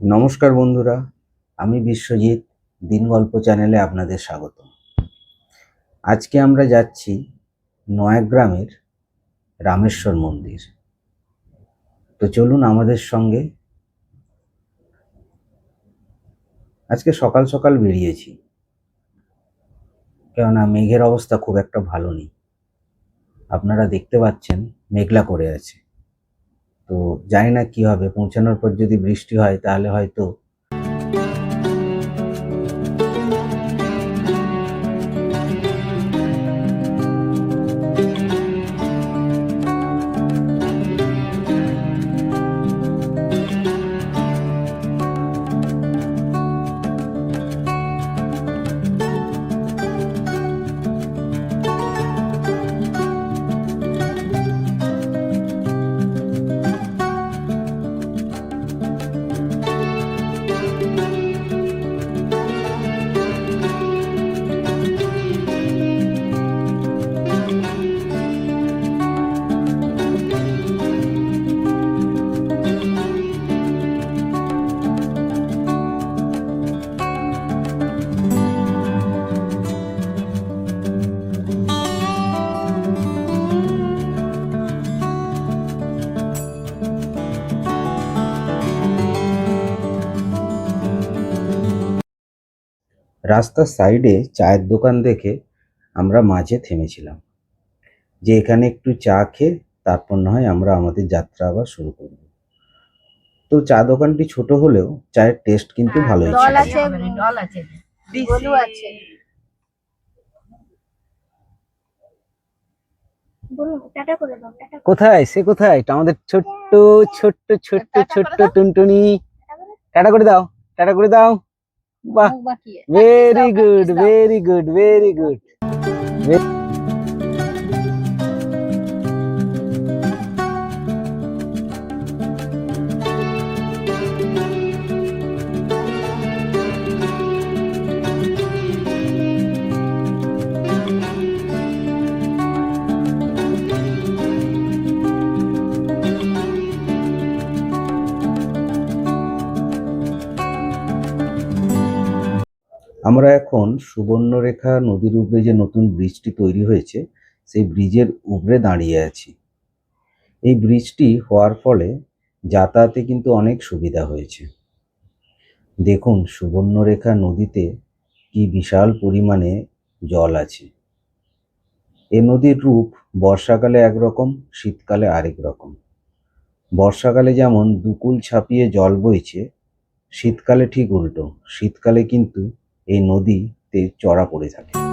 নমস্কার বন্ধুরা, আমি বিশ্বজিৎ, দিন গল্প চ্যানেলে আপনাদের স্বাগত আজকে আমরা যাচ্ছি নয়াগ্রামের রামেশ্বর মন্দির। তো চলুন আমাদের সঙ্গে আজকে সকাল সকাল বেরিয়েছি, কেননা মেঘের অবস্থা খুব একটা ভালো নেই। আপনারা দেখতে পাচ্ছেন, মেঘলা করে আছে। তো জানি না কি হবে পৌঁছানোর পর যদি বৃষ্টি হয় তাহলে হয়তো রাস্তার সাইডে চায়ের দোকান দেখে আমরা মাঝে থেমেছিলাম। যে এখানে একটু চা খেয়ে তারপর না হয় আমরা আমাদের যাত্রা আবার শুরু করব। তো চা দোকানটি ছোট হলেও চায়ের টেস্ট কিন্তু ভালোই ছিল। কোথায়? সে কোথায়? আমাদের ছোট্ট ছোট্ট ছোট্ট ছোট্ট টুনটুনি। টাটা করে দাও টাটা করে দাও। बाकी है very good very good very good আমরা এখন সুবর্ণরেখা নদীর উপরে যে নতুন ব্রিজটি তৈরি হয়েছে, সেই ব্রিজের উপরে দাঁড়িয়ে আছি। এই ব্রিজটি হওয়ার ফলে যাতায়াতে কিন্তু অনেক সুবিধা হয়েছে। দেখুন সুবর্ণরেখা নদীতে কি বিশাল পরিমাণে জল আছে। এ নদীর রূপ বর্ষাকালে একরকম, শীতকালে আরেক রকম। বর্ষাকালে যেমন দুকুল ছাপিয়ে জল বইছে, শীতকালে ঠিক উল্টো। শীতকালে কিন্তু এই নদীতে চড়া পড়ে থাকে।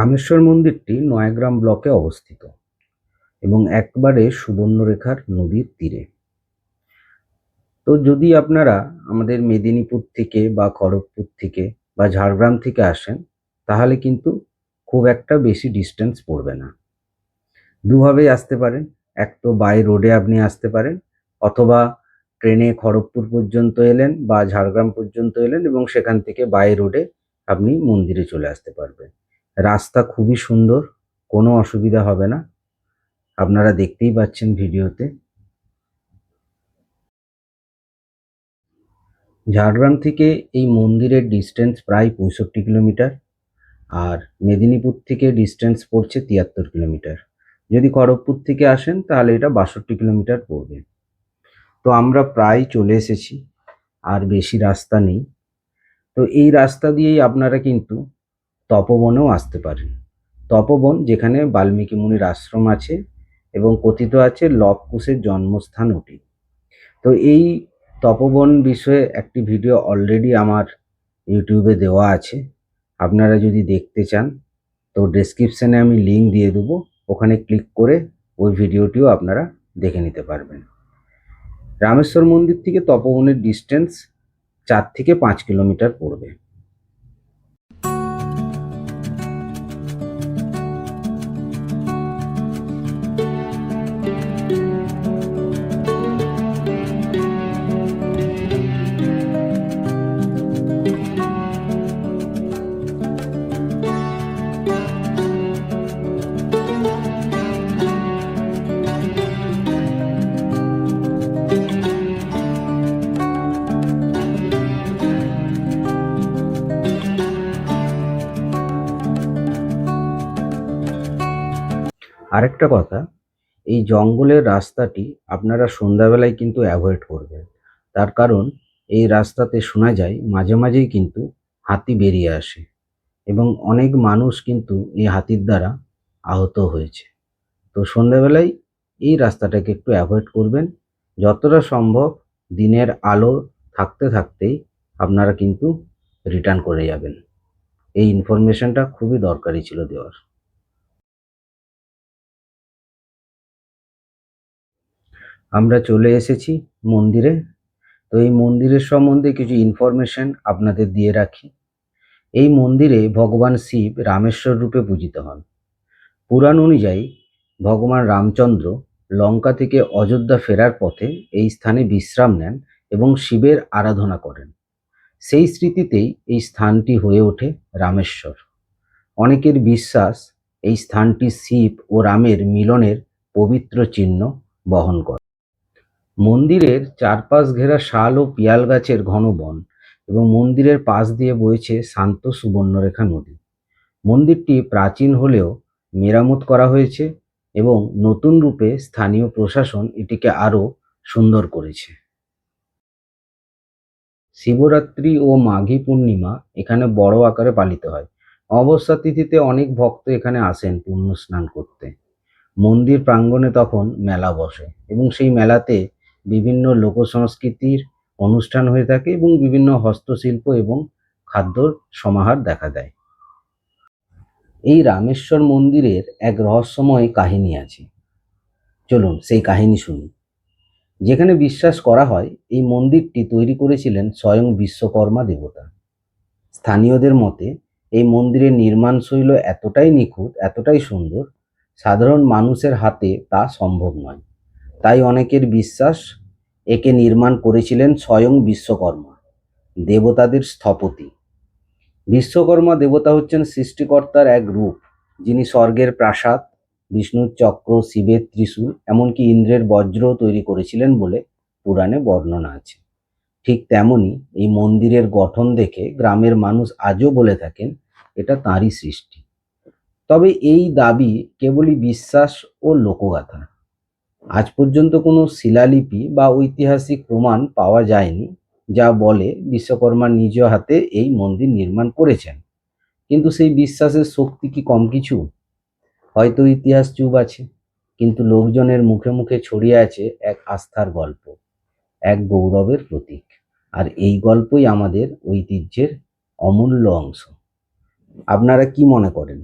রামেশ্বর মন্দিরটি নয়াগ্রাম ব্লকে অবস্থিত এবং একবারে সুবর্ণরেখার নদীর তীরে। তো যদি আপনারা আমাদের মেদিনীপুর থেকে বা খড়গপুর থেকে বা ঝাড়গ্রাম থেকে আসেন, তাহলে কিন্তু খুব একটা বেশি ডিস্টেন্স পড়বে না। দুভাবেই আসতে পারেন, এক তো বাই রোডে আপনি আসতে পারেন, অথবা ট্রেনে খড়গপুর পর্যন্ত এলেন বা ঝাড়গ্রাম পর্যন্ত এলেন এবং সেখান থেকে বাই রোডে আপনি মন্দিরে চলে আসতে পারবেন। রাস্তা খুবই সুন্দর, কোনো অসুবিধা হবে না। আপনারা দেখতেই পাচ্ছেন ভিডিওতে। ঝাড়গ্রাম থেকে এই মন্দিরের ডিস্টেন্স প্রায় পঁয়ষট্টি কিলোমিটার আর মেদিনীপুর থেকে ডিস্টেন্স পড়ছে তিয়াত্তর কিলোমিটার। যদি খড়গপুর থেকে আসেন, তাহলে এটা বাষট্টি কিলোমিটার পড়বে। তো আমরা প্রায় চলে এসেছি, আর বেশি রাস্তা নেই। তো এই রাস্তা দিয়েই আপনারা কিন্তু তপবনেও আসতে পারেন। তপবন, যেখানে বাল্মীকি মুনির আশ্রম আছে এবং কথিত আছে লব কুশের জন্মস্থান ওটি। তো এই তপবন বিষয়ে একটি ভিডিও অলরেডি আমার ইউটিউবে দেওয়া আছে। আপনারা যদি দেখতে চান, তো ডেসক্রিপশানে আমি লিঙ্ক দিয়ে দেবো। ওখানে ক্লিক করে ওই ভিডিওটিও আপনারা দেখে নিতে পারবেন। রামেশ্বর মন্দির থেকে তপবনের ডিস্টেন্স চার থেকে পাঁচ কিলোমিটার পড়বে। আরেকটা কথা, এই জঙ্গলের রাস্তাটি আপনারা সন্ধ্যাবেলায় কিন্তু অ্যাভয়েড করবেন। তার কারণ, এই রাস্তাতে শোনা যায় মাঝে মাঝেই কিন্তু হাতি বেরিয়ে আসে এবং অনেক মানুষ কিন্তু এই হাতির দ্বারা আহত হয়েছে। তো সন্ধ্যাবেলায় এই রাস্তাটাকে একটু অ্যাভয়েড করবেন। যতটা সম্ভব দিনের আলো থাকতে থাকতেই আপনারা কিন্তু রিটার্ন করে যাবেন। এই ইনফরমেশনটা খুবই দরকারি ছিল দেওয়ার। আমরা চলে এসেছি মন্দিরে। তো এই মন্দিরের সম্বন্ধে কিছু ইনফরমেশন আপনাদের দিয়ে রাখি। এই মন্দিরে ভগবান শিব রামেশ্বর রূপে পূজিত হন। পুরাণ অনুযায়ী ভগবান রামচন্দ্র লঙ্কা থেকে অযোধ্যা ফেরার পথে এই স্থানে বিশ্রাম নেন এবং শিবের আরাধনা করেন। সেই স্মৃতিতেই এই স্থানটি হয়ে ওঠে রামেশ্বর। অনেকের বিশ্বাস এই স্থানটি শিব ও রামের মিলনের পবিত্র চিহ্ন বহন করে। মন্দিরের চারপাশ ঘেরা শাল ও পিয়াল গাছের ঘন বন এবং মন্দিরের পাশ দিয়ে বইছে শান্ত সুবর্ণরেখা নদী। মন্দিরটি প্রাচীন হলেও মেরামত করা হয়েছে এবং নতুন রূপে স্থানীয় প্রশাসন এটিকে আরও সুন্দর করেছে। শিবরাত্রি ও মাঘী পূর্ণিমা এখানে বড় আকারে পালিত হয়। অবস্থা তিথিতে অনেক ভক্ত এখানে আসেন পুণ্য স্নান করতে। মন্দির প্রাঙ্গণে তখন মেলা বসে এবং সেই মেলাতে বিভিন্ন লোক সংস্কৃতির অনুষ্ঠান হয়ে থাকে এবং বিভিন্ন হস্তশিল্প এবং খাদ্যর সমাহার দেখা দেয়। এই রামেশ্বর মন্দিরের এক রহস্যময় কাহিনী আছে। চলুন সেই কাহিনী শুনি। যেখানে বিশ্বাস করা হয়, এই মন্দিরটি তৈরি করেছিলেন স্বয়ং বিশ্বকর্মা দেবতা। স্থানীয়দের মতে, এই মন্দিরের নির্মাণ শৈল এতটাই নিখুঁত, এতটাই সুন্দর, সাধারণ মানুষের হাতে তা সম্ভব নয়। তাই অনেকের বিশ্বাস একে নির্মাণ করেছিলেন স্বয়ং বিশ্বকর্মা, দেবতাদের স্থপতি। বিশ্বকর্মা দেবতা হচ্ছেন সৃষ্টিকর্তার এক রূপ, যিনি স্বর্গের প্রাসাদ, বিষ্ণুর চক্র, শিবের ত্রিশূল, এমনকি ইন্দ্রের বজ্র তৈরি করেছিলেন বলে পুরাণে বর্ণনা আছে। ঠিক তেমনি এই মন্দিরের গঠন দেখে গ্রামের মানুষ আজও বলে থাকেন, এটা তাঁরই সৃষ্টি। তবে এই দাবি কেবলই বিশ্বাস ও লোকগাথা। আজ পর্যন্ত কোনো শিলালিপি বা ঐতিহাসিক প্রমাণ পাওয়া যায়নি, যা বলে বিশ্বকর্মা নিজ হাতে এই মন্দির নির্মাণ করেছেন। কিন্তু সেই বিশ্বাসের শক্তি কি কম কিছু? হয়তো ইতিহাস চুপ আছে, কিন্তু লোকজনের মুখে মুখে ছড়িয়ে আছে এক আস্থার গল্প, এক গৌরবের প্রতীক। আর এই গল্পই আমাদের ঐতিহ্যের অমূল্য অংশ। আপনারা কি মনে করেন,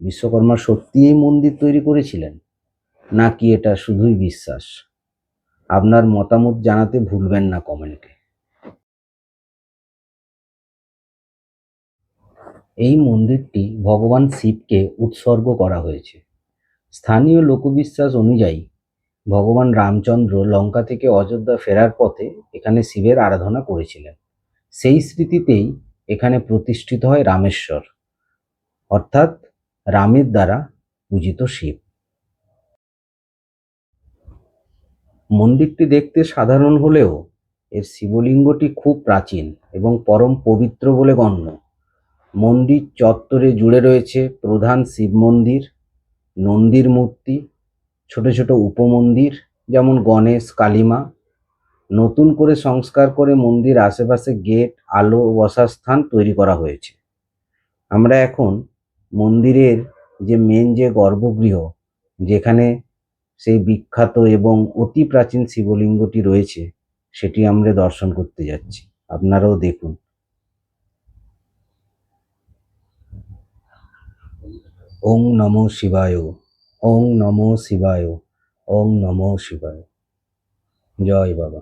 বিশ্বকর্মা সত্যি এই মন্দির তৈরি করেছিলেন? নাকি এটা শুধুই বিশ্বাস? আপনার মতামত জানাতে ভুলবেন না কমেন্টে। এই মন্দিরটি ভগবান শিবকে উৎসর্গ করা হয়েছে। স্থানীয় লোকবিশ্বাস অনুযায়ী, ভগবান রামচন্দ্র লঙ্কা থেকে অযোধ্যা ফেরার পথে এখানে শিবের আরাধনা করেছিলেন। সেই স্মৃতিতেই এখানে প্রতিষ্ঠিত হয় রামেশ্বর, অর্থাৎ রামের দ্বারা পূজিত শিব। মন্দিরটি দেখতে সাধারণ হলেও এর শিবলিঙ্গটি খুব প্রাচীন এবং পরম পবিত্র বলে গণ্য। মন্দির চত্বরে জুড়ে রয়েছে প্রধান শিব মন্দির, নন্দীর মূর্তি, ছোট ছোট উপমন্দির যেমন গণেশ, কালিমা। নতুন করে সংস্কার করে মন্দির আশেপাশে গেট, আলো বসার স্থান তৈরি করা হয়েছে। আমরা এখন মন্দিরের যে মেন যে গর্ভগৃহ, যেখানে সেই বিখ্যাত এবং অতি প্রাচীন শিবলিঙ্গটি রয়েছে, সেটি আমরা দর্শন করতে যাচ্ছি। আপনারাও দেখুন। ওং নমো শিবায়, ওং নমো শিবায়, ওং নমো শিবায়। জয় বাবা।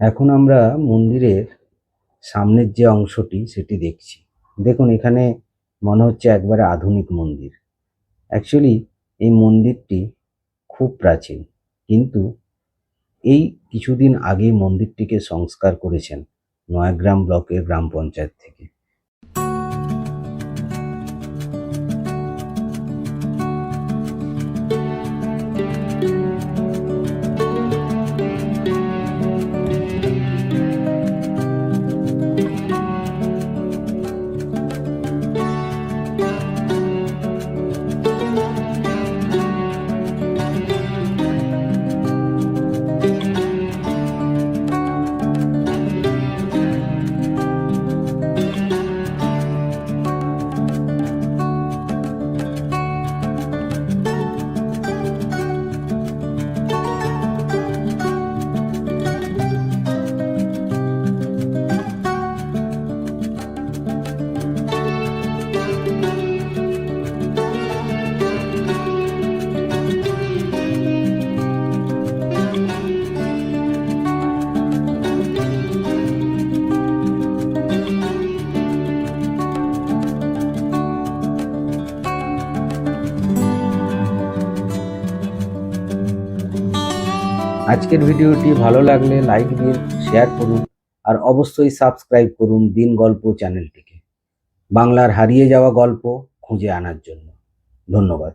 এখন আমরা মন্দিরের সামনের যে অংশটি, সেটি দেখছি। দেখুন, এখানে মনে হচ্ছে একবারে আধুনিক মন্দির। অ্যাকচুয়ালি এই মন্দিরটি খুব প্রাচীন। কিন্তু এই কিছুদিন আগে মন্দিরটিকে সংস্কার করেছেন নয়াগ্রাম ব্লকের গ্রাম পঞ্চায়েত থেকে। আজকের ভিডিওটি ভালো লাগলে লাইক দিন, শেয়ার করুন, আর অবশ্যই সাবস্ক্রাইব করুন দিন গল্প চ্যানেলটিকে। বাংলার হারিয়ে যাওয়া গল্প খুঁজে আনার জন্য। ধন্যবাদ।